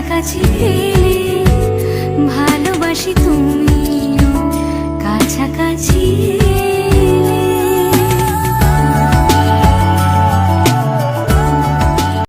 কাছাকাছি